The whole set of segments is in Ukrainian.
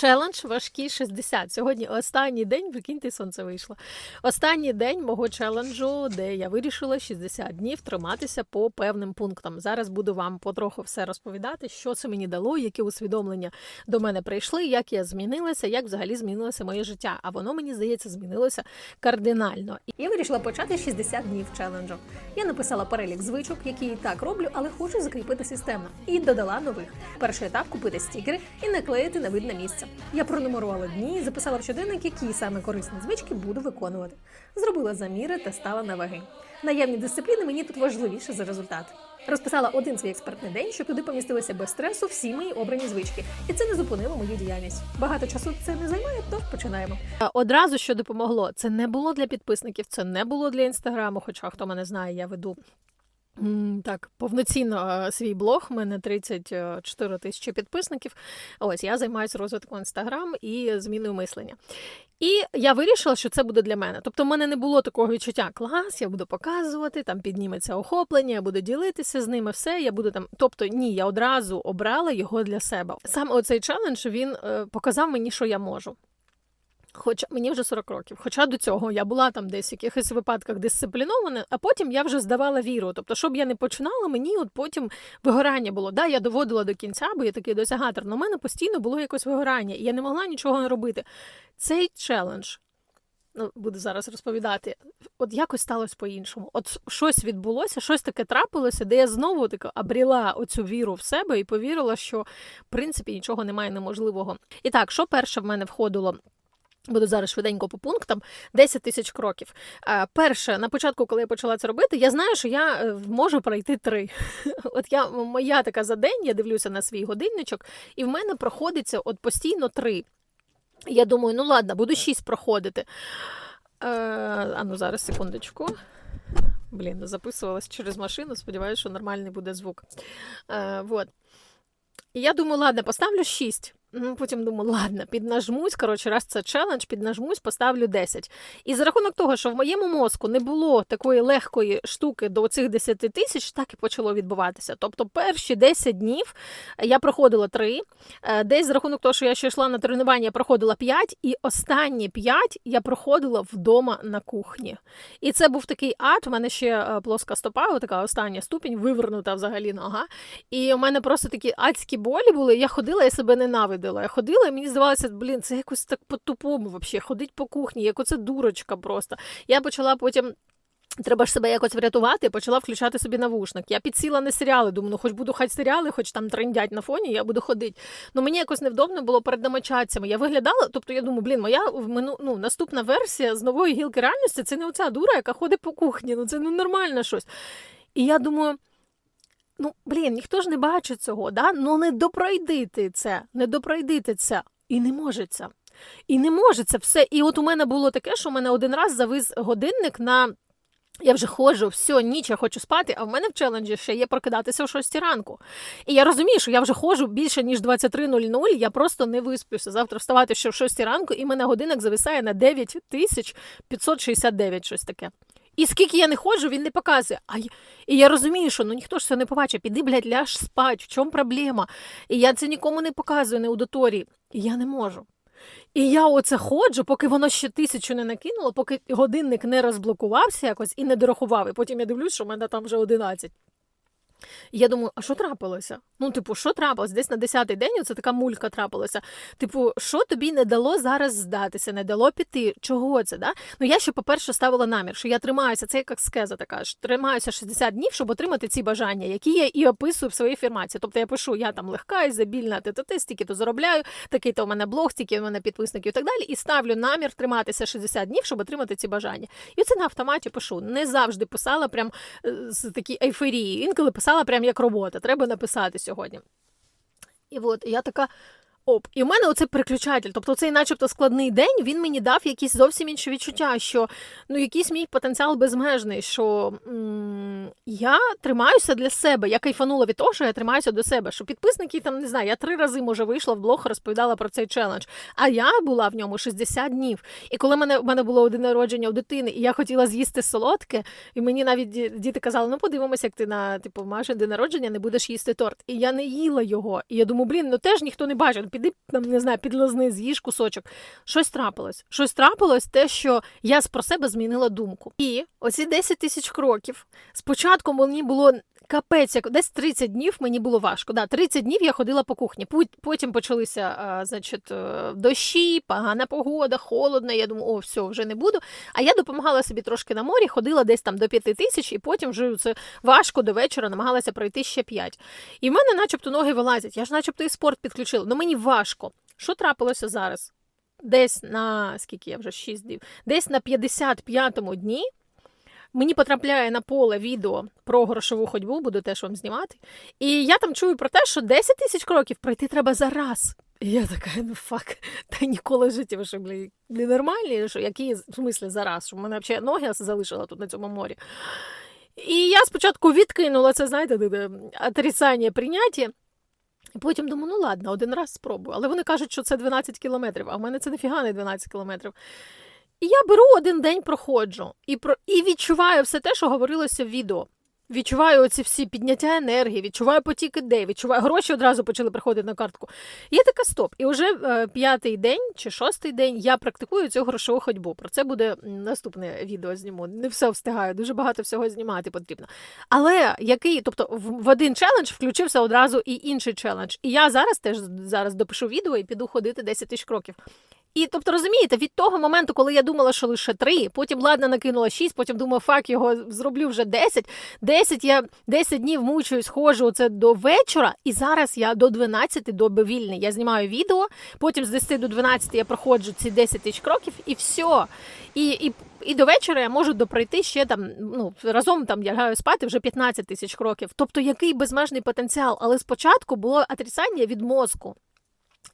Челендж важкий 60. Сьогодні останній день, прикиньте, сонце вийшло. Останній день мого челенджу, де я вирішила 60 днів триматися по певним пунктам. Зараз буду вам потроху все розповідати, що це мені дало, які усвідомлення до мене прийшли, як я змінилася, як взагалі змінилося моє життя. А воно мені здається змінилося кардинально. Я вирішила почати 60 днів челенджу. Я написала перелік звичок, які і так роблю, але хочу закріпити системно. І додала нових. Перший етап купити стікери і наклеїти на видне місце. Я пронумерувала дні і записала в щоденник, які саме корисні звички буду виконувати. Зробила заміри та стала на ваги. Наявні дисципліни мені тут важливіше за результат. Розписала один свій експертний день, щоб туди помістилися без стресу всі мої обрані звички, і це не зупинило мою діяльність. Багато часу це не займає, тож починаємо. Одразу що допомогло, це не було для підписників, це не було для інстаграму. Хоча хто мене знає, я веду Так, повноцінно е, свій блог. У мене 34 тисячі підписників. Ось я займаюся розвитком інстаграм і зміною мислення. І я вирішила, що це буде для мене. Тобто, в мене не було такого відчуття клас, я буду показувати, там підніметься охоплення, я буду ділитися з ними все. Я буду там. Тобто, ні, я одразу обрала його для себе. Саме оцей челендж він е, показав мені, що я можу. Хоча мені вже 40 років. Хоча до цього я була там десь в якихось випадках дисциплінована, а потім я вже здавала віру. Тобто, щоб я не починала, мені от потім вигорання було. Да, я доводила до кінця, бо я такий досягатор. але в мене постійно було якось вигорання, і я не могла нічого не робити. Цей челендж. Ну, буду зараз розповідати. От якось сталося по-іншому. От щось відбулося, щось таке трапилося, де я знову таки обріла оцю віру в себе і повірила, що в принципі нічого немає неможливого. І так, що перше в мене входило? Буду зараз швиденько по пунктам 10 тисяч кроків. Е, Перше, на початку, коли я почала це робити, я знаю, що я е, можу пройти три. От я моя така за день, я дивлюся на свій годинничок, і в мене проходиться от постійно три. Я думаю, ну ладно, буду шість проходити. Е, а ну зараз секундочку. Блін, записувалась через машину, сподіваюся, що нормальний буде звук. Е, вот. І я думаю, ладно, поставлю 6. Потім думаю, ладно, піднажмусь. Коротше, раз це челендж, піднажмусь, поставлю 10. І за рахунок того, що в моєму мозку не було такої легкої штуки до цих 10 тисяч, так і почало відбуватися. Тобто, перші 10 днів я проходила 3, десь за рахунок того, що я ще йшла на тренування, я проходила 5, і останні 5 я проходила вдома на кухні. І це був такий ад. У мене ще е, плоска стопа, така остання ступінь, вивернута взагалі нога. І у мене просто такі адські болі були. Я ходила, я себе ненавиділа. Я ходила, і мені здавалося, блін, це якось так по-тупому взагалі, ходить по кухні, як оце дурочка просто. Я почала потім. Треба ж себе якось врятувати, почала включати собі навушник. Я підсіла на серіали, думаю, ну хоч буду хай серіали, хоч там трендять на фоні, я буду ходити. Ну мені якось невдобно було перед домочадцями. Я виглядала, тобто я думаю, блін, моя ну, наступна версія з нової гілки реальності це не оця дура, яка ходить по кухні. Ну це ненормально щось. І я думаю. Ну, блін, ніхто ж не бачить цього, да? ну не допройдити це, не допройдити це. І не може це. І не може це все. І от у мене було таке, що у мене один раз завис годинник на. Я вже ходжу, все, ніч я хочу спати, а в мене в челенджі ще є прокидатися о 6 ранку. І я розумію, що я вже ходжу більше, ніж 23.00, я просто не висплюся. Завтра вставати ще в 6 ранку, і мене годинник зависає на 9569, щось таке. І скільки я не ходжу, він не показує. А я... І я розумію, що ну ніхто ж це не побачить. Піди, блядь, ляж спать, в чому проблема? І я це нікому не показую, не аудиторії. І я не можу. І я оце ходжу, поки воно ще тисячу не накинуло, поки годинник не розблокувався якось і не дорахував. І потім я дивлюсь, що в мене там вже 11. Я думаю, а що трапилося? Ну, типу, що трапилось? Десь на 10-й день оце така мулька трапилася. Типу, що тобі не дало зараз здатися, не дало піти? Чого це? Да? Ну я ще, по-перше, ставила намір, що я тримаюся, це як скеза така ж, тримаюся 60 днів, щоб отримати ці бажання, які я і описую в своїй фірмації. Тобто я пишу, я там легка, ізобільна, ти стільки то заробляю, такий то у мене блог, стільки у мене підписників і так далі. І ставлю намір триматися 60 днів, щоб отримати ці бажання. І це на автоматі пишу. Не завжди писала прям з такій ейфорії. Інколи писала прям як робота. Треба написати сьогодні. І от я така. Оп, і в мене оцей переключатель, тобто цей, начебто, складний день, він мені дав якісь зовсім інші відчуття, що ну якийсь мій потенціал безмежний, що м- я тримаюся для себе. Я кайфанула від того, що я тримаюся до себе. Що підписники там не знаю, я три рази може вийшла в блог, розповідала про цей челендж. А я була в ньому 60 днів. І коли мене в мене було один народження у дитини, і я хотіла з'їсти солодке, і мені навіть діти казали: ну подивимося, як ти на типу Маші день народження не будеш їсти торт. І я не їла його. І я думаю, блін, ну теж ніхто не бачив піди не знаю, підлизни, з'їж кусочок. Щось трапилось. Щось трапилось, те, що я про себе змінила думку. І оці 10 тисяч кроків. Спочатку мені було капець, як десь 30 днів мені було важко. Да, 30 днів я ходила по кухні. Потім почалися а, значить, е, дощі, погана погода, холодно. Я думаю, о, все, вже не буду. А я допомагала собі трошки на морі, ходила десь там до 5 тисяч, і потім вже це важко до вечора намагалася пройти ще 5. І в мене, начебто, ноги вилазять. Я ж, начебто, і спорт підключила. Ну мені важко. Що трапилося зараз? Десь на скільки я вже 6 днів, десь на 55-му дні мені потрапляє на поле відео про грошову ходьбу, буду теж вам знімати. І я там чую про те, що 10 тисяч кроків пройти треба за раз. І я така, ну фак, та ніколи в житті ви що, блін, ненормальні, що які в смислі за раз, що в мене взагалі ноги залишила тут на цьому морі. І я спочатку відкинула це, знаєте, отрицання прийняття. І потім думаю, ну ладно, один раз спробую. Але вони кажуть, що це 12 кілометрів, а в мене це ніфіга не 12 кілометрів. І я беру один день, проходжу і, про... і відчуваю все те, що говорилося в відео. Відчуваю оці всі підняття енергії, відчуваю потік ідей, відчуваю гроші одразу почали приходити на картку. Я така стоп. І вже е, п'ятий день чи шостий день я практикую цю грошову ходьбу. Про це буде наступне відео зніму. Не все встигаю, дуже багато всього знімати потрібно. Але який, тобто в, в один челендж включився одразу і інший челендж. І я зараз теж зараз допишу відео і піду ходити 10 тисяч кроків. І тобто, розумієте, від того моменту, коли я думала, що лише три, потім ладно накинула шість, потім думаю, фак, його зроблю вже 10. 10 я 10 днів мучуюсь, ходжу це до вечора, і зараз я до 12 доби вільний. Я знімаю відео, потім з 10 до 12 я проходжу ці 10 тисяч кроків, і все. І, і, і до вечора я можу допройти ще там, ну, разом там я лягаю спати вже 15 тисяч кроків. Тобто який безмежний потенціал. Але спочатку було отрицання від мозку.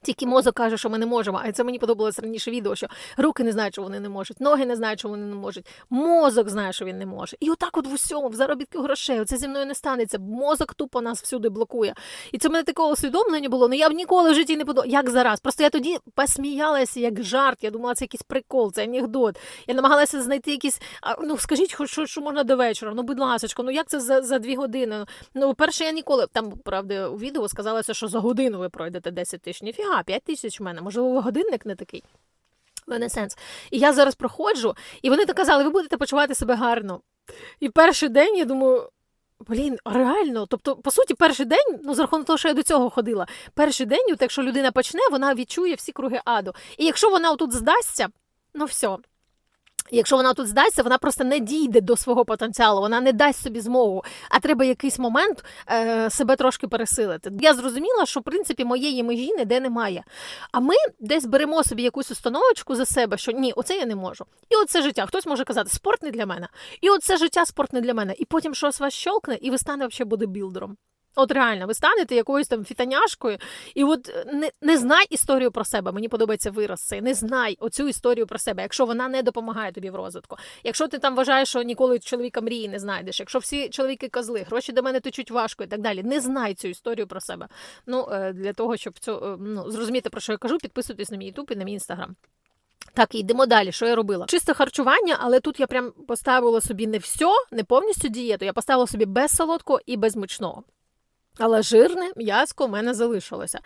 Тільки мозок каже, що ми не можемо. А це мені подобалось раніше відео, що руки не знають, що вони не можуть, ноги не знають, що вони не можуть. Мозок знає, що він не може. І отак, от в усьому, в заробітку грошей, оце зі мною не станеться. Мозок тупо нас всюди блокує. І це в мене такого усвідомлення було. Ну я б ніколи в житті не подумала. Як зараз? Просто я тоді посміялася як жарт. Я думала, це якийсь прикол, це анекдот. Я намагалася знайти якісь. Ну скажіть, хоч що, що можна до вечора. Ну, будь ласка, ну як це за, за дві години? Ну, перше, я ніколи там, правда, у відео сказалося, що за годину ви пройдете 10 тисяч. Ніфіга, 5 тисяч в мене. Можливо, годинник не такий. Мене сенс. І я зараз проходжу, і вони так казали, ви будете почувати себе гарно. І перший день я думаю. Блін, реально, тобто, по суті, перший день, ну з рахунок того, що я до цього ходила, перший день, от якщо людина почне, вона відчує всі круги аду. І якщо вона отут здасться, ну все. Якщо вона тут здасться, вона просто не дійде до свого потенціалу, вона не дасть собі змогу, а треба якийсь момент е, себе трошки пересилити. Я зрозуміла, що в принципі моєї межі ніде немає. А ми десь беремо собі якусь установочку за себе, що ні, оце я не можу. І оце життя. Хтось може казати, спорт не для мене. І оце життя, спорт не для мене. І потім щось вас щолкне, і ви станете взагалі бодибілдером. От реально, ви станете якоюсь там фітаняшкою, і от е, не, не знай історію про себе. Мені подобається вираз цей. Не знай оцю історію про себе, якщо вона не допомагає тобі в розвитку. Якщо ти там вважаєш, що ніколи чоловіка мрії не знайдеш, якщо всі чоловіки козли, гроші до мене течуть важко і так далі. Не знай цю історію про себе. Ну е, для того, щоб цю, е, ну, зрозуміти про що я кажу, підписуйтесь на мій ютуб і на мій інстаграм. Так, йдемо далі. Що я робила? Чисте харчування, але тут я прям поставила собі не все, не повністю дієту. Я поставила собі без солодкого і без мучного. Але жирне м'язко у мене залишилося.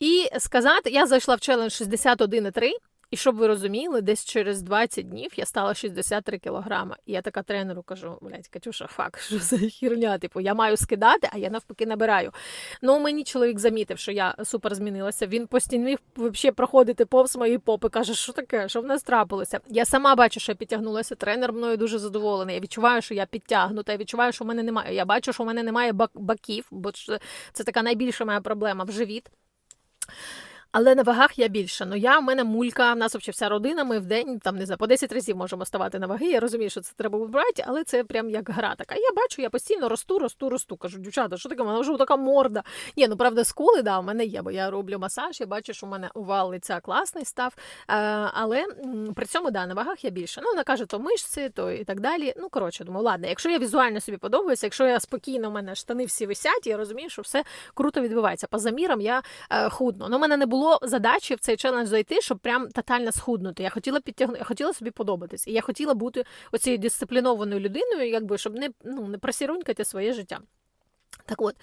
І сказати, я зайшла в челендж 61,3, і щоб ви розуміли, десь через 20 днів я стала 63 кілограми. І я така тренеру кажу: блядь, Катюша, фак, що за херня? Типу, я маю скидати, а я навпаки набираю. Ну, мені чоловік замітив, що я супер змінилася. Він постійно взагалі проходити повз мої попи. каже, що таке, що в нас трапилося. Я сама бачу, що я підтягнулася. Тренер мною дуже задоволений. Я відчуваю, що я підтягнута. Я відчуваю, що в мене немає. Я бачу, що в мене немає бак- баків, бо це така найбільша моя проблема в живіт. Але на вагах я більша. Ну я в мене мулька, в нас взагалі вся родина. Ми в день там не знаю, по 10 разів можемо ставати на ваги. Я розумію, що це треба вибрати, але це прям як гра така. Я бачу, я постійно росту, росту, росту. Кажу, дівчата, що таке? У мене вже така морда. Ні, ну правда, скули, да, у мене є, бо я роблю масаж, я бачу, що у мене овал лиця класний став. Е, але при цьому да, на вагах я більше. Ну, вона каже, то мишці, то і так далі. Ну, коротше, думаю, ладно, якщо я візуально собі подобаюся, якщо я спокійно, у мене штани всі висять, я розумію, що все круто відбувається. По замірам я е, худну. Ну, мене не було задачі в цей челендж зайти, щоб прям тотально схуднути. Я хотіла підтягнути, я хотіла собі подобатись. І я хотіла бути оцією дисциплінованою людиною, якби щоб не, ну, не просірунькати своє життя. Так от,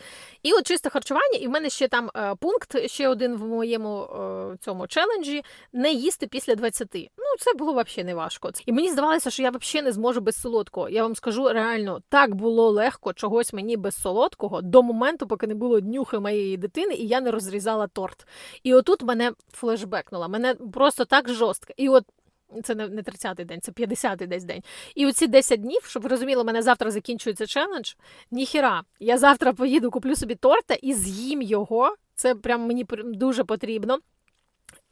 і от чисте харчування, і в мене ще там е, пункт, ще один в моєму е, цьому челенджі не їсти після 20. Ну, це було взагалі не важко. І мені здавалося, що я взагалі не зможу без солодкого. Я вам скажу реально, так було легко чогось мені без солодкого до моменту, поки не було днюхи моєї дитини, і я не розрізала торт. І отут мене флешбекнуло, мене просто так жорстко. І от це не не 30-й день, це 50-й десь день. І оці 10 днів, щоб ви розуміли, мене завтра закінчується челендж. Ніхіра. Я завтра поїду, куплю собі торта і з'їм його. Це прям мені дуже потрібно.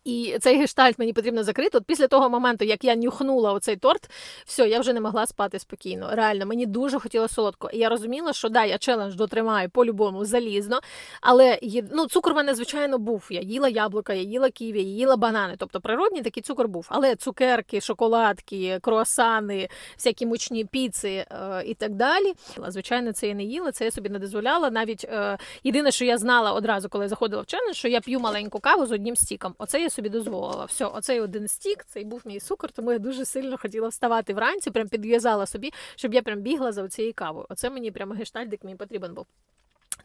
І цей гештальт мені потрібно закрити. От після того моменту, як я нюхнула оцей торт, все, я вже не могла спати спокійно. Реально, мені дуже хотілося солодко. І я розуміла, що да, я челендж дотримаю по-любому залізно. Але ну, цукор в мене, звичайно, був. Я їла яблука, я їла ківі, я їла банани. Тобто природній такий цукор був. Але цукерки, шоколадки, круасани, всякі мучні піци е, і так далі. Звичайно, це я не їла, це я собі не дозволяла. Навіть е, єдине, що я знала одразу, коли я заходила в челендж, що я п'ю маленьку каву з одним стіком. Оце я собі дозволила. Все, оцей один стік, цей був мій цукор, тому я дуже сильно хотіла вставати вранці, прям підв'язала собі, щоб я прям бігла за цією кавою. Оце мені прям гештальдик мені потрібен був.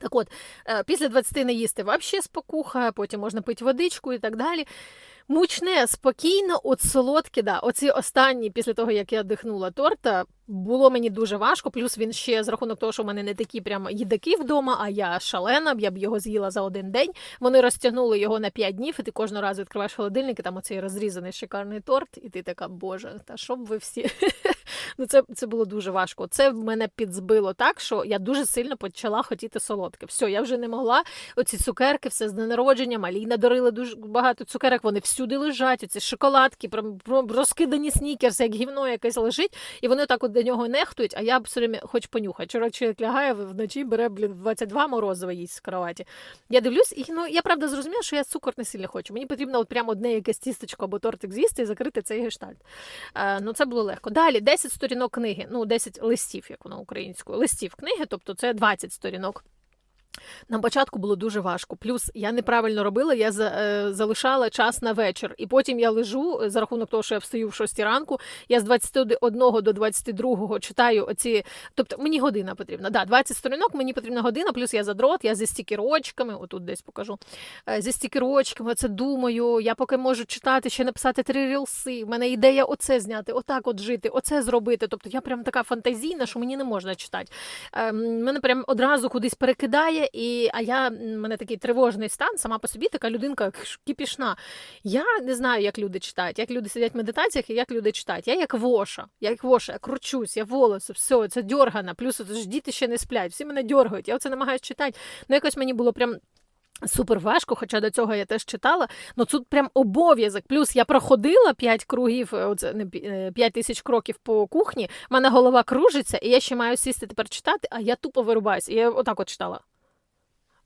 Так от, е, після 20 не їсти взагалі спокуха, потім можна пити водичку і так далі. Мучне, спокійно, от солодке, да. Оці останні, після того, як я дихнула торта, було мені дуже важко. Плюс він ще з рахунок того, що в мене не такі прямо їдаки вдома, а я шалена, я б його з'їла за один день. Вони розтягнули його на 5 днів, і ти кожного разу відкриваєш холодильник, і там оцей розрізаний шикарний торт, і ти така, боже, та що б ви всі. Ну це, це було дуже важко. Це мене підзбило так, що я дуже сильно почала хотіти солодке. Все, я вже не могла. Оці цукерки, все з дня народження, малі надарили дуже багато цукерок, вони всюди лежать, оці шоколадки, прям розкидані снікерси, як гівно якесь лежить, і вони так от до нього нехтують, а я все время хоч понюхати. Вчора чоловік лягає вночі, бере, блін, 22 морозива їсть з кроваті. Я дивлюсь, і ну я правда зрозуміла, що я цукор не сильно хочу. Мені потрібно от прямо одне якесь тістечко або тортик з'їсти і закрити цей гештальт. Е, ну це було легко. Далі 10 сторінок книги, ну 10 листів, як воно українською, листів книги, тобто це 20 сторінок. На початку було дуже важко. Плюс я неправильно робила, я за, е, залишала час на вечір. І потім я лежу е, за рахунок того, що я встаю в 6 ранку. Я з 21 до 22 читаю оці. Тобто мені година потрібна. Да, 20 сторінок, мені потрібна година, плюс я задрот, я зі стікерочками, отут десь покажу. е, Зі стікерочками, це думаю. Я поки можу читати, ще написати три рілси. В мене ідея оце зняти, отак от жити, оце зробити. Тобто я прям така фантазійна, що мені не можна читати. Ем, Мене прям одразу кудись перекидає, і, а я м, мене такий тривожний стан, сама по собі така людинка кипішна. Я не знаю, як люди читають, як люди сидять в медитаціях і як люди читають. Я як воша, я як воша, я кручусь, я волоси, все, це дьоргана. Плюс ж діти ще не сплять, всі мене дьоргають. Я оце намагаюся читати. Ну, якось мені було прям. Супер важко, хоча до цього я теж читала. Ну тут прям обов'язок. Плюс я проходила 5 кругів, е, оце не 5 тисяч кроків по кухні. в мене голова кружиться, і я ще маю сісти тепер читати, а я тупо вирубаюся. І я отак от читала.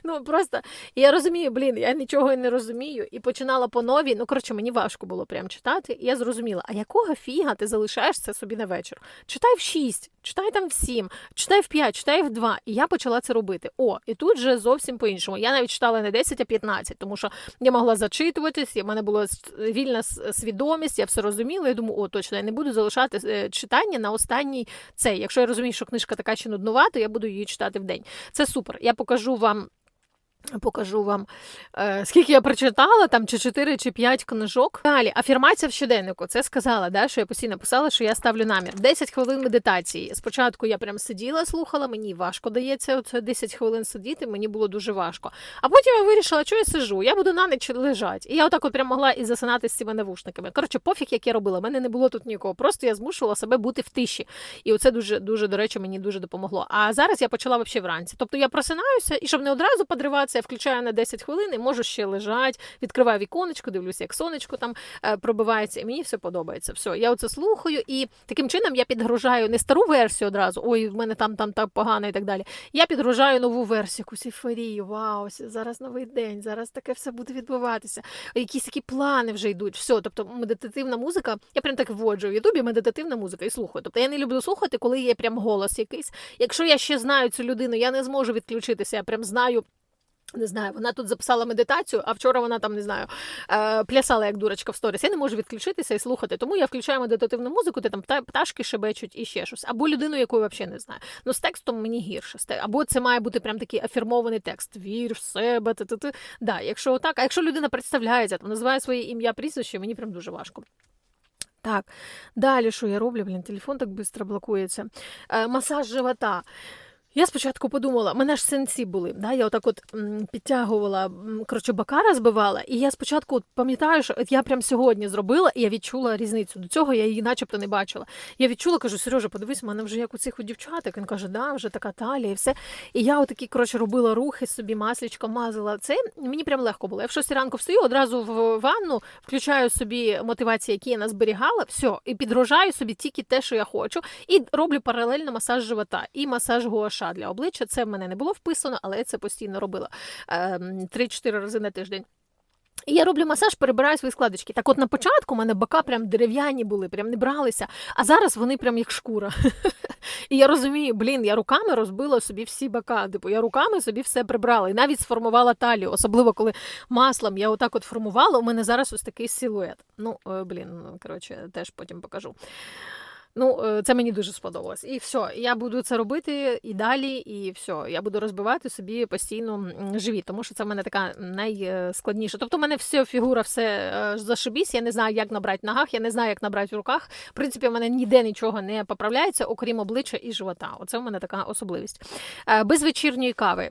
Ну просто я розумію, блін, я нічого не розумію. І починала по новій. Ну, коротше, мені важко було прям читати. І я зрозуміла, а якого фіга ти залишаєш це собі на вечір? Читай в 6, читай там в 7, читай в 5, читай в 2. І я почала це робити. О, і тут же зовсім по-іншому. Я навіть читала не 10, а 15, тому що я могла зачитуватись, в мене була вільна свідомість, я все розуміла. Я думаю, о, точно, я не буду залишати е, читання на останній цей. Якщо я розумію, що книжка така ще нуднувата, я буду її читати в день. Це супер. Я покажу вам. Покажу вам, е, скільки я прочитала, там чи 4, чи 5 книжок. Далі, афірмація в щоденнику. Це сказала, да, що я постійно писала, що я ставлю намір. 10 хвилин медитації. Спочатку я прям сиділа, слухала, мені важко дається оце 10 хвилин сидіти, мені було дуже важко. А потім я вирішила, що я сиджу, я буду на ніч лежати. І я отак от прям могла і засинати з цими навушниками. Коротше, пофіг, як я робила. Мене не було тут нікого. Просто я змушувала себе бути в тиші. І оце дуже, дуже, до речі, мені дуже допомогло. А зараз я почала взагалі вранці. Тобто я просинаюся, і щоб не одразу подриватися, я включаю на 10 хвилин і можу ще лежати, відкриваю віконечко, дивлюся, як сонечко там е, пробивається, і мені все подобається. Все, я оце слухаю, і таким чином я підгружаю не стару версію одразу, ой, в мене там там так погано і так далі. Я підгружаю нову версію, якусь ейфорію. Вау, зараз новий день, зараз таке все буде відбуватися. Якісь такі плани вже йдуть. Все, тобто медитативна музика. Я прям так вводжу в Ютубі медитативна музика і слухаю. Тобто я не люблю слухати, коли є прям голос якийсь. Якщо я ще знаю цю людину, я не зможу відключитися. Я прям знаю. Не знаю, вона тут записала медитацію, а вчора вона там не знаю, е, плясала як дурочка в сторіс. Я не можу відключитися і слухати. Тому я включаю медитативну музику, де там пташки шебечуть і ще щось. Або людину, яку я взагалі не знаю. Ну з текстом мені гірше. Або це має бути прям такий афірмований текст. Вір в себе. Ти, ти, ти. Да, якщо так, а якщо людина представляється, там називає своє ім'я, прізвище, мені прям дуже важко. Так, далі що я роблю? Блін, телефон так швидко блокується. Е, масаж живота. Я спочатку подумала, мене ж сенсі були. Да? Я отак от підтягувала, коротше, бока розбивала, і я спочатку от пам'ятаю, що я прям сьогодні зробила, і я відчула різницю. До цього я її начебто не бачила. Я відчула, кажу, Сережа, подивись, в мене вже як у цих у дівчаток. Він каже, да, вже така талія і все. І я отакі, коротше, робила рухи собі, маслічко мазала. Це мені прям легко було. Я в 6 ранку встаю, одразу в ванну, включаю собі мотивації, які я назберігала, все, і підгружаю собі тільки те, що я хочу, і роблю паралельно масаж живота і масаж гуаша для обличчя. Це в мене не було вписано, але я це постійно робила ем, 3-4 рази на тиждень. І я роблю масаж, перебираю свої складочки. Так от на початку у мене бока прям дерев'яні були, прям не бралися, а зараз вони прям як шкура. І я розумію, блін, я руками розбила собі всі бока. Типу, я руками собі все прибрала і навіть сформувала талію, особливо коли маслом я отак от формувала, у мене зараз ось такий силует. Ну, е, блін, ну, коротше, теж потім покажу. Ну, е, це мені дуже сподобалось. І все, я буду це робити і далі, і все. Я буду розбивати собі постійно м, живіт, тому що це в мене така найскладніша. Тобто, в мене все фігура, все е, зашибісь. Я не знаю, як набрати ногах, я не знаю, як набрати в руках. В принципі, в мене ніде нічого не поправляється, окрім обличчя і живота. Оце в мене така особливість. Е, Без вечірньої кави.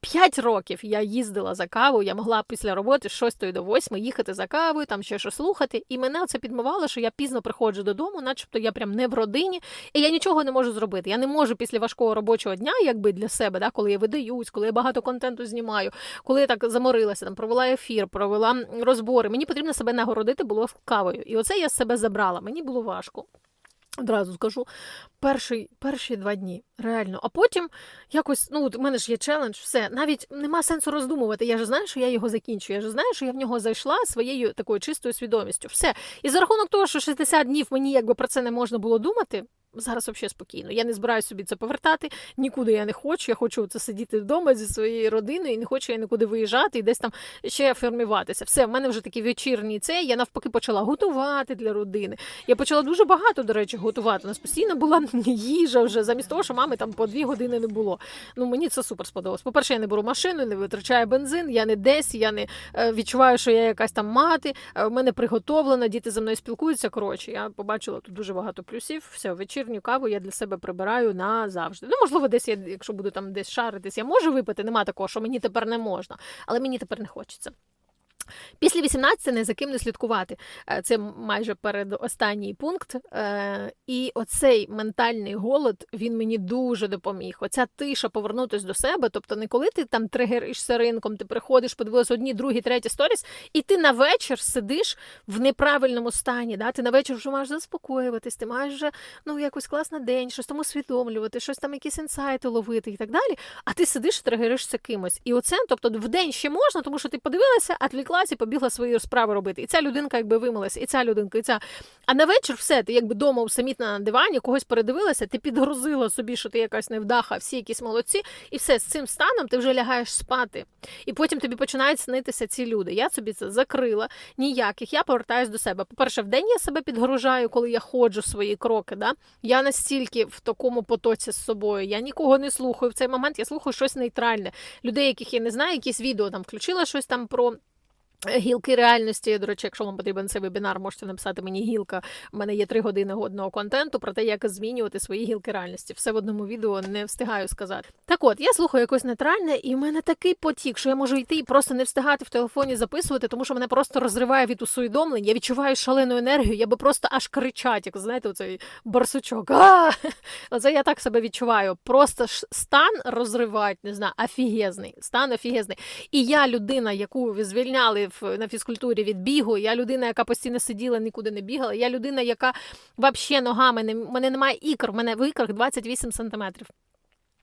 П'ять років я їздила за кавою, я могла після роботи з 6 до 8 їхати за кавою, там ще щось слухати. І мене це підмивало, що я пізно приходжу додому, начебто я прям не в родині, і я нічого не можу зробити. Я не можу після важкого робочого дня, якби для себе, да, коли я видаюсь, коли я багато контенту знімаю, коли я так заморилася, там провела ефір, провела розбори. Мені потрібно себе нагородити було кавою. І оце я себе забрала. Мені було важко. Одразу скажу, перший, перші два дні, реально. А потім якось, ну, у мене ж є челендж, все. Навіть нема сенсу роздумувати. Я ж знаю, що я його закінчу. Я ж знаю, що я в нього зайшла своєю такою чистою свідомістю. Все. І за рахунок того, що 60 днів мені якби про це не можна було думати. Зараз взагалі спокійно. Я не збираюся собі це повертати, нікуди я не хочу. Я хочу це сидіти вдома зі своєю родиною і не хочу я нікуди виїжджати і десь там ще формуватися. Все, в мене вже такий вечірній цей. Я навпаки почала готувати для родини. Я почала дуже багато, до речі, готувати. У нас постійно була їжа вже замість того, що мами там по дві години не було. Ну мені це супер сподобалось. По-перше, я не беру машину, не витрачаю бензин, я не десь, я не е, відчуваю, що я якась там мати. е, В мене приготовлено, діти за мною спілкуються. Коротше, я побачила тут дуже багато плюсів. Все, вечірню каву я для себе прибираю назавжди. Ну, можливо, десь я, якщо буду там десь шаритись, я можу випити. Нема такого, що мені тепер не можна, але мені тепер не хочеться. Після 18 не за ким не слідкувати. Е, Це майже передостанній пункт. Е, І оцей ментальний голод він мені дуже допоміг. Оця тиша повернутися до себе. Тобто, не коли ти там тригеришся ринком, ти приходиш, подивилась одні, другі, треті сторіс, і ти на вечір сидиш в неправильному стані. Да? Ти на вечір вже маєш заспокоюватись, ти маєш вже ну, якийсь класний день, щось там усвідомлювати, щось там, якісь інсайти ловити і так далі. А ти сидиш і тригеришся кимось. І оце, тобто, в день ще можна, тому що ти подивилася, відвліклася і побігла свої справи робити. І ця людинка якби вимилася, і ця людинка, і ця. А на вечір все, ти якби дома усамітна на дивані, когось передивилася, ти підгрузила собі, що ти якась невдаха, всі якісь молодці, і все з цим станом ти вже лягаєш спати. І потім тобі починають снитися ці люди. Я собі це закрила, ніяких. Я повертаюсь до себе. По-перше, в день я себе підгружаю, коли я ходжу свої кроки. Да? Я настільки в такому потоці з собою, я нікого не слухаю. В цей момент я слухаю щось нейтральне. Людей, яких я не знаю, якісь відео там включила щось там про. Гілки реальності, до речі, якщо вам потрібен цей вебінар, можете написати мені гілка. У мене є три години годного контенту про те, як змінювати свої гілки реальності. Все в одному відео не встигаю сказати. Так от, я слухаю якось нейтральне, і в мене такий потік, що я можу йти і просто не встигати в телефоні записувати, тому що мене просто розриває від усвідомлень. Я відчуваю шалену енергію, я би просто аж кричать, як знаєте, оцей барсучок. А! Оце я так себе відчуваю. Просто ж стан розривають, не знаю, офігезний. Стан офігезний. І я людина, яку звільняли в на фізкультурі від бігу. Я людина, яка постійно сиділа, нікуди не бігала. Я людина, яка взагалі ногами не мене немає ікр. В мене в ікрах 28 сантиметрів.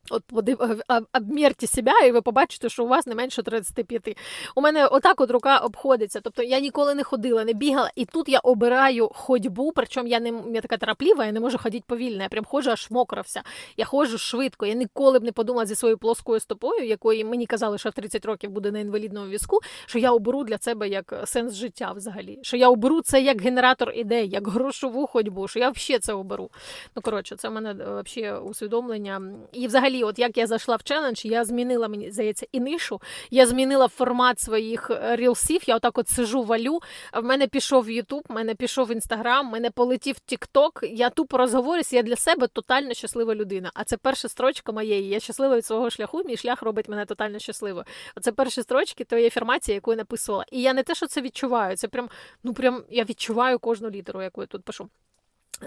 От подив... об- обмірте себе, і ви побачите, що у вас не менше 35. У мене отак от рука обходиться. Тобто я ніколи не ходила, не бігала, і тут я обираю ходьбу, причому я не я така трапліва, я не можу ходити повільно. Я прям ходжу аж мокра вся. Я ходжу швидко. Я ніколи б не подумала зі своєю плоскою стопою, якої мені казали, що в 30 років буде на інвалідному візку, що я оберу для себе як сенс життя взагалі. Що я оберу це як генератор ідей, як грошову ходьбу, що я взагалі це оберу. Ну коротше, це в мене е, вообще усвідомлення. І взагалі, от як я зайшла в челендж, я змінила мені здається і нишу. Я змінила формат своїх е, рілсів. Я отак от сижу, валю. В мене пішов Ютуб, в мене пішов Інстаграм, в мене полетів Тікток. Я тупо розговорюсь. Я для себе тотально щаслива людина. А це перша строчка моєї. Я щаслива від свого шляху. Мій шлях робить мене тотально щасливою. Оце перші строчки тої афірмації, яку я написувала. І я не те, що це відчуваю. Це прям, ну прям я відчуваю кожну літеру, яку я тут пишу.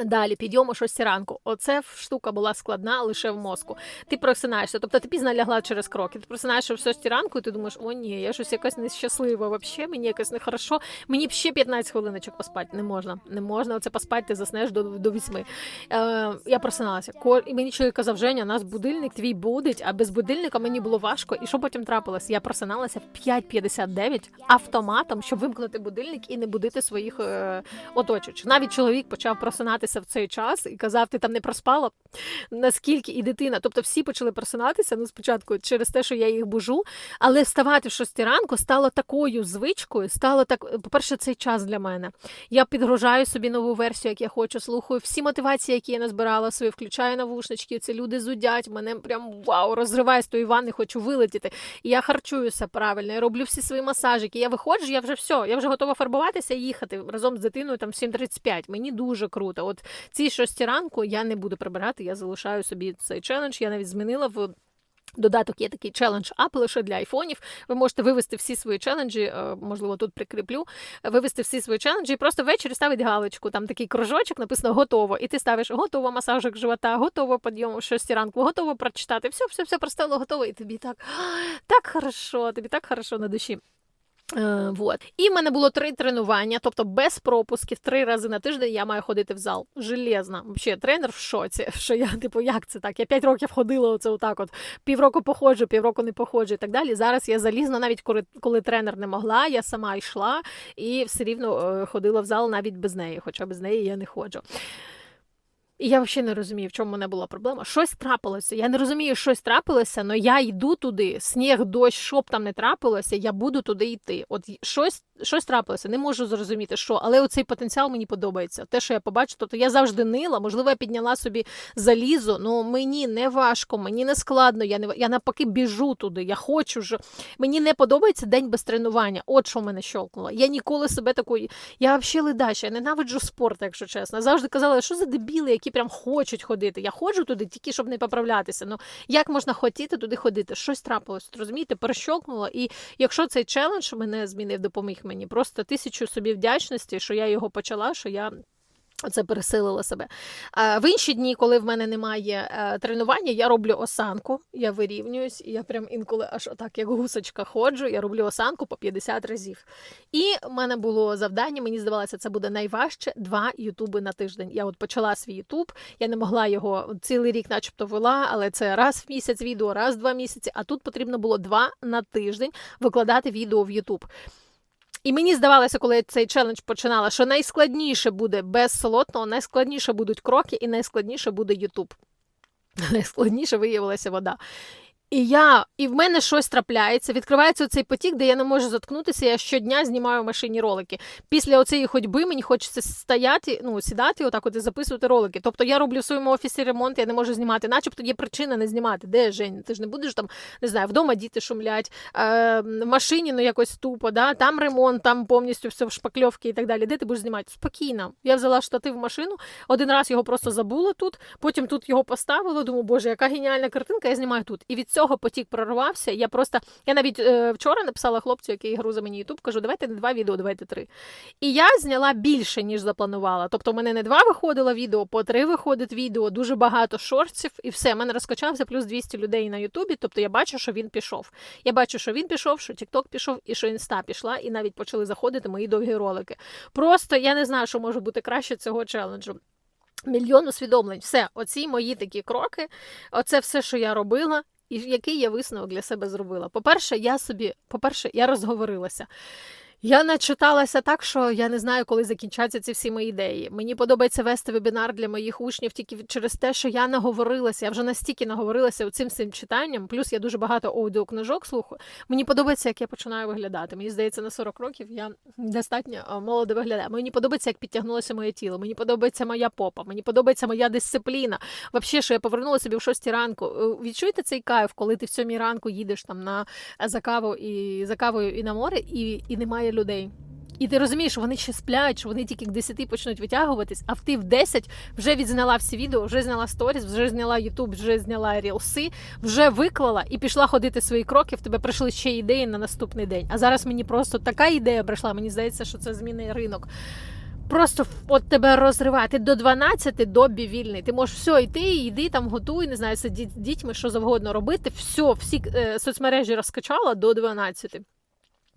Далі підйом о 6 ранку. Оце штука була складна лише в мозку. Ти просинаєшся, тобто ти пізно лягла через кроки. Ти просинаєшся в 6 ранку, і ти думаєш, о ні, я щось якась нещаслива, вообще, мені якось нехорошо. Мені б ще 15 хвилиночок поспати. Не можна. Не можна. Оце поспати, ти заснеш до, до 8. Е, я просиналася. І мені чоловік казав, Женя, нас будильник твій будить, а без будильника мені було важко. І що потім трапилось? Я просиналася в 5.59 автоматом, щоб вимкнути будильник і не будити своїх е, оточуючих. Навіть чоловік почав просинатися в цей час і казав, ти там не проспала. Наскільки і дитина, тобто всі почали просинатися ну спочатку через те, що я їх бужу, але вставати в 6 ранку стало такою звичкою. Стало так, по-перше, цей час для мене. Я підгружаю собі нову версію, як я хочу, слухаю всі мотивації, які я назбирала свої, включаю навушнички. Це люди зудять, мене прям вау, розриває з тої ванни, хочу вилетіти. І я харчуюся правильно, я роблю всі свої масажики. Я виходжу, я вже все, я вже готова фарбуватися і їхати разом з дитиною там в 7.35. Мені дуже круто. От ці шості ранку я не буду прибирати, я залишаю собі цей челендж. Я навіть змінила в. Додаток є такий челендж ап лише для айфонів. Ви можете вивести всі свої челенджі, е, можливо, тут прикріплю, вивести всі свої челенджі і просто ввечері ставити галочку. Там такий кружочок, написано готово. І ти ставиш готово масажик живота, готово підйом о 6 ранку, готово прочитати. Все, все, все простело, готово. І тобі так, так хорошо, тобі так хорошо на душі. Е, вот. І в мене було три тренування, тобто без пропусків, три рази на тиждень я маю ходити в зал. Железно. Взагалі, тренер в шоці. Що я, типу, як це так? Я п'ять років ходила оце отак, от півроку походжу, півроку не походжу і так далі. Зараз я залізна, навіть коли, коли тренер не могла, я сама йшла і все рівно е, ходила в зал навіть без неї, хоча без неї я не ходжу. І я взагалі не розумію, в чому мене була проблема. Щось трапилося. Я не розумію, щось трапилося, але я йду туди. Сніг, дощ, що б там не трапилося, я буду туди йти. От щось, щось трапилося. Не можу зрозуміти, що, але оцей потенціал мені подобається. Те, що я побачу, тобто я завжди нила, можливо, я підняла собі залізо, але мені не важко, мені не складно. Я не я навпаки біжу туди. Я хочу ж. Мені не подобається день без тренування. От що мене щолкнуло. Я ніколи себе такої. Я взагалі ледача, я ненавиджу спорт, якщо чесно. Завжди казала, що за дебіли, які прям хочуть ходити. Я ходжу туди тільки щоб не поправлятися. Ну як можна хотіти туди ходити? Щось трапилось, розумієте, перещокнуло. І якщо цей челендж мене змінив, допоміг мені, просто тисячу собі вдячності, що я його почала, що я. Це пересилило себе. В інші дні, коли в мене немає е, тренування, я роблю осанку, я вирівнююсь, і я прям інколи аж отак, як гусочка ходжу, я роблю осанку по 50 разів. І в мене було завдання, мені здавалося, це буде найважче два ютуби на тиждень. Я от почала свій ютуб, я не могла його цілий рік, начебто, вела, але це раз в місяць відео, раз в два місяці. А тут потрібно було два на тиждень викладати відео в Ютуб. І мені здавалося, коли я цей челендж починала, що найскладніше буде без солодного, найскладніше будуть кроки, і найскладніше буде Ютуб. Найскладніше виявилася вода. І я, і в мене щось трапляється, відкривається цей потік, де я не можу заткнутися. Я щодня знімаю в машині ролики. Після оцієї ходьби мені хочеться стояти, ну сідати, отак от і записувати ролики. Тобто я роблю в своєму офісі ремонт, я не можу знімати, начебто є причина не знімати. Де Жень? Ти ж не будеш там, не знаю, вдома діти шумлять, е, в машині ну якось тупо, да? там ремонт, там повністю все в шпакльовки і так далі. Де ти будеш знімати? Спокійно. Я взяла штатив в машину, один раз його просто забула тут, потім тут його поставила. Думаю, боже, яка геніальна картинка, я знімаю тут. І від цього потік прорвався. Я просто я навіть е, вчора написала хлопцю, який грузив мені Ютуб, кажу, давайте не два відео, давайте три. І я зняла більше, ніж запланувала. Тобто, в мене не два виходило відео, по три виходить відео, дуже багато шортів, і все. Мене розкачався плюс 200 людей на Ютубі. Тобто я бачу, що він пішов. Я бачу, що він пішов, що Тікток пішов, і що інста пішла, і навіть почали заходити мої довгі ролики. Просто я не знаю, що може бути краще цього челенджу. Мільйон усвідомлень. Все, оці мої такі кроки, оце все, що я робила, і який я висновок для себе зробила. По-перше, я собі, по-перше, я розговорилася. Я начиталася так, що я не знаю, коли закінчаться ці всі мої ідеї. Мені подобається вести вебінар для моїх учнів тільки через те, що я наговорилася. Я вже настільки наговорилася цим цим читанням. Плюс я дуже багато аудіокнижок слухаю. Мені подобається, як я починаю виглядати. Мені здається, на 40 років я достатньо молодо виглядаю. Мені подобається, як підтягнулося моє тіло. Мені подобається моя попа. Мені подобається моя дисципліна. Взагалі, що я повернулася собі в 6 ранку. Е, Відчуєте цей кайф, коли ти в 7 ранку їдеш там на е, за каву і за кавою і на море, і, і немає людей. І ти розумієш, що вони ще сплять, що вони тільки к 10 почнуть витягуватись, а в ти в 10 вже відзняла всі відео, вже зняла сторіс, вже зняла Ютуб, вже зняла рілси, вже виклала і пішла ходити свої кроки. В тебе прийшли ще ідеї на наступний день. А зараз мені просто така ідея прийшла. Мені здається, що це змінний ринок. Просто от тебе розриває. Ти до 12 добі вільний. Ти можеш все йти, йди там, готуй, не знаю, сидіть з дітьми, що завгодно робити. Все, всі е, соцмережі розкачала до 12.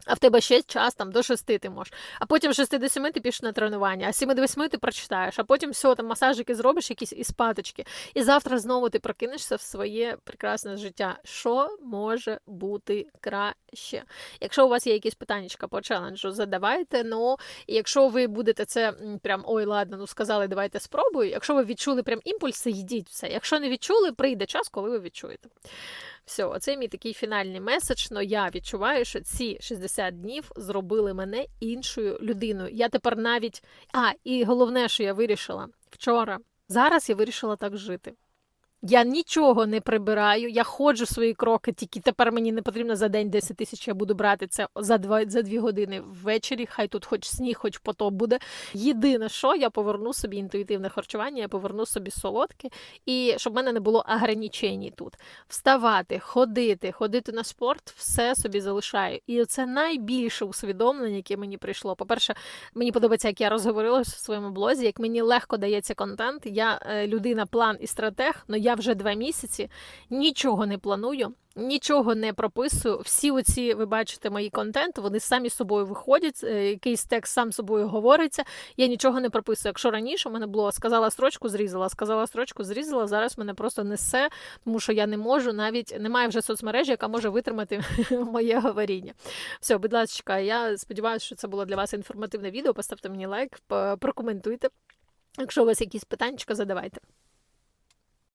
А в тебе ще час там до 6 ти можеш. А потім з 6 до 7 ти пішов на тренування, а 7 до 8 ти прочитаєш, а потім все, там масажики зробиш якісь і спаточки. І завтра знову ти прокинешся в своє прекрасне життя. Що може бути краще? Якщо у вас є якісь питання по челенджу, задавайте. Ну, якщо ви будете це прям ой, ладно, ну сказали, давайте спробую. Якщо ви відчули прям імпульси, йдіть все. Якщо не відчули, прийде час, коли ви відчуєте. Все, оце мій такий фінальний меседж. Но я відчуваю, що ці 60 днів зробили мене іншою людиною. Я тепер навіть. А, і головне, що я вирішила вчора. Зараз я вирішила так жити. Я нічого не прибираю, я ходжу свої кроки, тільки тепер мені не потрібно за день 10 тисяч, я буду брати це за два за дві години ввечері. Хай тут хоч сніг, хоч потоп буде. Єдине, що я поверну собі інтуїтивне харчування, я поверну собі солодке, і щоб в мене не було ограничень тут. Вставати, ходити, ходити на спорт, все собі залишаю. І це найбільше усвідомлення, яке мені прийшло. По-перше, мені подобається, як я розговорилася в своєму блозі, як мені легко дається контент. Я е, людина, план і стратег, але я вже два місяці нічого не планую. Нічого не прописую. Всі оці, ви бачите, мої контенти, вони самі собою виходять, е, якийсь текст сам собою говориться. Я нічого не прописую. Якщо раніше в мене було сказала строчку, зрізала, сказала строчку, зрізала. Зараз мене просто несе, тому що я не можу, навіть немає вже соцмережі, яка може витримати моє говоріння. Все, будь ласка, я сподіваюся, що це було для вас інформативне відео. Поставте мені лайк, прокоментуйте. Якщо у вас якісь питання, задавайте.